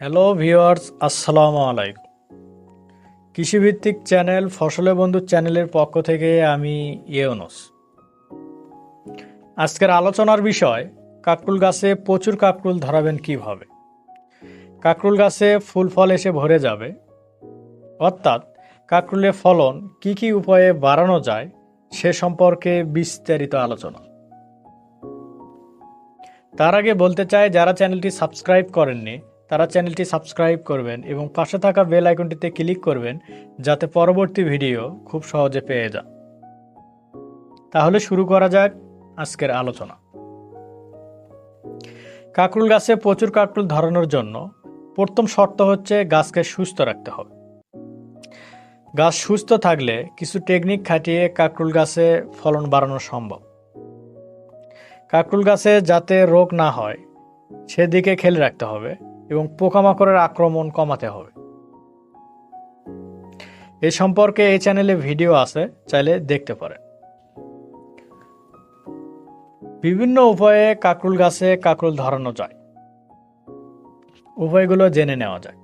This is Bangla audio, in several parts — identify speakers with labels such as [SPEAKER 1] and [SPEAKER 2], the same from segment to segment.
[SPEAKER 1] হ্যালো ভিওয়ার্স আসসালামু আলাইকুম। কৃষিভিত্তিক চ্যানেল, ফসলে বন্ধু চ্যানেলের পক্ষ থেকে আমি ইয়েনস আজকের আলোচনার বিষয়, কাকরুল গাছে প্রচুর কাকরুল ধরাবেন কীভাবে? কাকরুল গাছে ফুল ফল এসে ভরে যাবে। অর্থাৎ কাকরুলের ফলন কি কি উপায়ে বাড়ানো যায়, সে সম্পর্কে বিস্তারিত আলোচনা। তার আগে বলতে চাই, যারা চ্যানেলটি সাবস্ক্রাইব করেননি তারা চ্যানেলটি সাবস্ক্রাইব করবেন এবং পাশে থাকা বেল আইকনটিতে ক্লিক করবেন যাতে পরবর্তী ভিডিও খুব সহজে পেয়ে যান। তাহলে শুরু করা যাক আজকের আলোচনা। কাকরুল গাছে প্রচুর কাকরুল ধরানোর জন্য প্রথম শর্ত হচ্ছে গাছকে সুস্থ রাখতে হবে। গাছ সুস্থ থাকলে কিছু টেকনিক খাটিয়ে কাকরুল গাছে ফলন বাড়ানো সম্ভব। কাকরুল গাছে যাতে রোগ না হয়, সেদিকে খেয়াল রাখতে হবে। এবং পোকামাকড়ের আক্রমণ কমাতে হবে। এ সম্পর্কে এই চ্যানেলে ভিডিও আছে, চাইলে দেখতে পারেন। বিভিন্ন উপায়ে কাকরুল গাছে কাকরুল ধরানো যায়। উপায়গুলো জেনে নেওয়া যায়।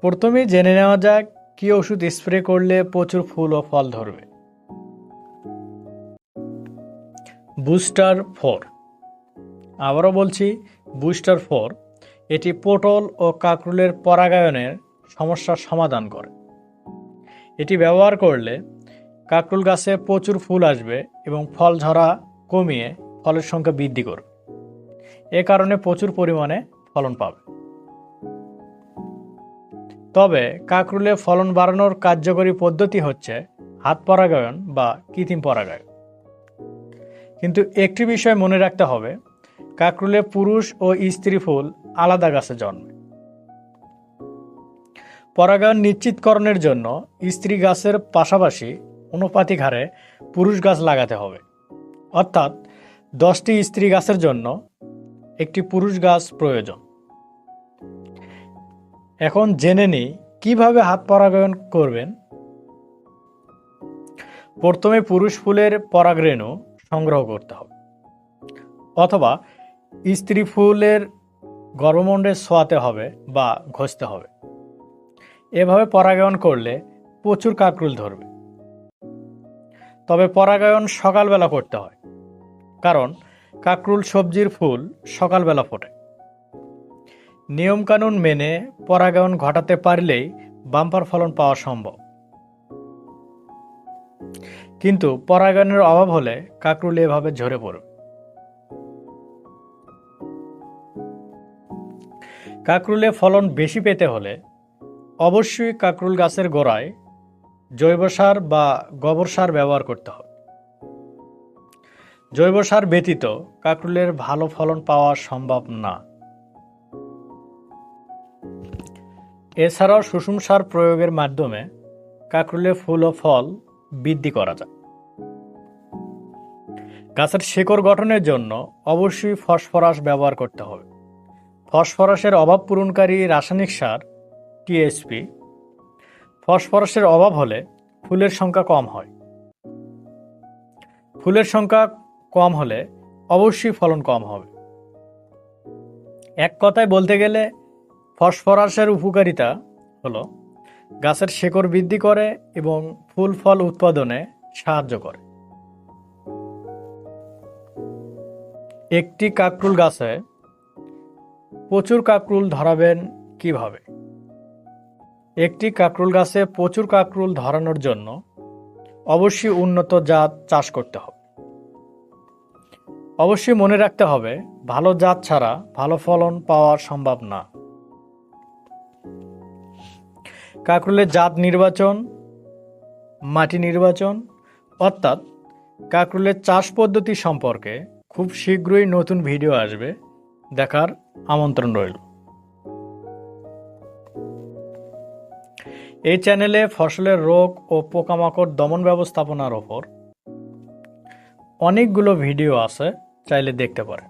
[SPEAKER 1] প্রথমেই জেনে নেওয়া যাক, কি ওষুধ স্প্রে করলে প্রচুর ফুল ও ফল ধরবে। Booster four. আবারও বলছি বুস্টার ফোর, এটি পটল ও কাকরুলের পরাগায়নের সমস্যার সমাধান করে। এটি ব্যবহার করলে কাকরুল গাছে প্রচুর ফুল আসবে এবং ফল ঝরা কমিয়ে ফলের সংখ্যা বৃদ্ধি করবে। এ কারণে প্রচুর পরিমাণে ফলন পাবে। তবে কাকরুলে ফলন বাড়ানোর কার্যকরী পদ্ধতি হচ্ছে হাত পরাগায়ন বা কৃত্রিম পরাগায়ন। কিন্তু একটি বিষয় মনে রাখতে হবে কাকরুলে পুরুষ ও স্ত্রী ফুল আলাদা গাছে জন্মে। পরাগায়ন নিশ্চিতকরণের জন্য স্ত্রী গাছের পাশাপাশি অনুপাতিক হারে পুরুষ গাছ লাগাতে হবে। অর্থাৎ দশটি স্ত্রী গাছের জন্য একটি পুরুষ গাছ প্রয়োজন। এখন জেনে নিই, কীভাবে হাত পরাগায়ন করবেন? প্রথমে পুরুষ ফুলের পরাগরেণু সংগ্রহ করতে হবে। অথবা স্ত্রী ফুলের গর্ভমণ্ডে শোয়াতে হবে বা ঘষতে হবে। এভাবে পরাগায়ন করলে প্রচুর কাকরুল ধরবে। তবে পরাগায়ন সকালবেলা করতে হয়, কারণ কাকরুল সবজির ফুল সকালবেলা ফোটে। নিয়মকানুন মেনে পরাগায়ন ঘটাতে পারলেই বাম্পার ফলন পাওয়া সম্ভব। কিন্তু পরাগায়নের অভাব হলে কাকরুল এভাবে ঝরে পড়বে। কাকরুলে ফলন বেশি পেতে হলে অবশ্যই কাকরুল গাছের গোড়ায় জৈব সার বা গোবর সার ব্যবহার করতে হবে। জৈব সার ব্যতীত কাকরুলের ভালো ফলন পাওয়া সম্ভব না। এছাড়াও সুষম সার প্রয়োগের মাধ্যমে কাকরুলে ফুল ও ফল বৃদ্ধি করা যায়। গাছের শেকড় গঠনের জন্য অবশ্যই ফসফরাস ব্যবহার করতে হবে। ফসফরাসের অভাব পূরণকারী রাসায়নিক সার, টিএসপি। ফসফরাসের অভাব হলে ফুলের সংখ্যা কম হয়। ফুলের সংখ্যা কম হলে অবশ্যই ফলন কম হবে। এক কথায় বলতে গেলে, ফসফরাসের উপকারিতা হলো গাছের শেকড় বৃদ্ধি করে এবং ফুল ফল উৎপাদনে সাহায্য করে। একটি কাকরুল গাছে প্রচুর কাকরুল ধরাবেন কীভাবে? একটি কাকরুল গাছে প্রচুর কাকরুল ধরানোর জন্য অবশ্যই উন্নত জাত চাষ করতে হবে। অবশ্যই মনে রাখতে হবে, ভালো জাত ছাড়া ভালো ফলন পাওয়া সম্ভব না। কাকরুলের জাত নির্বাচন, মাটি নির্বাচন, অর্থাৎ কাকরুলের চাষ পদ্ধতি সম্পর্কে খুব শীঘ্রই নতুন ভিডিও আসবে। দেখার আমন্ত্রণ রইল। এই চ্যানেলে ফসলের রোগ ও পোকামাকড় দমন ব্যবস্থাপনার ওপর অনেকগুলো ভিডিও আছে, চাইলে দেখতে পারেন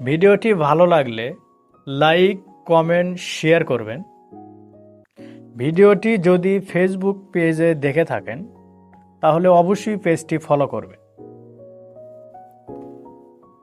[SPEAKER 1] ভিডিওটি ভালো লাগলে লাইক, কমেন্ট, শেয়ার করবেন। ভিডিওটি যদি ফেসবুক পেজে দেখে থাকেন, তাহলে অবশ্যই পেজটি ফলো করবেন।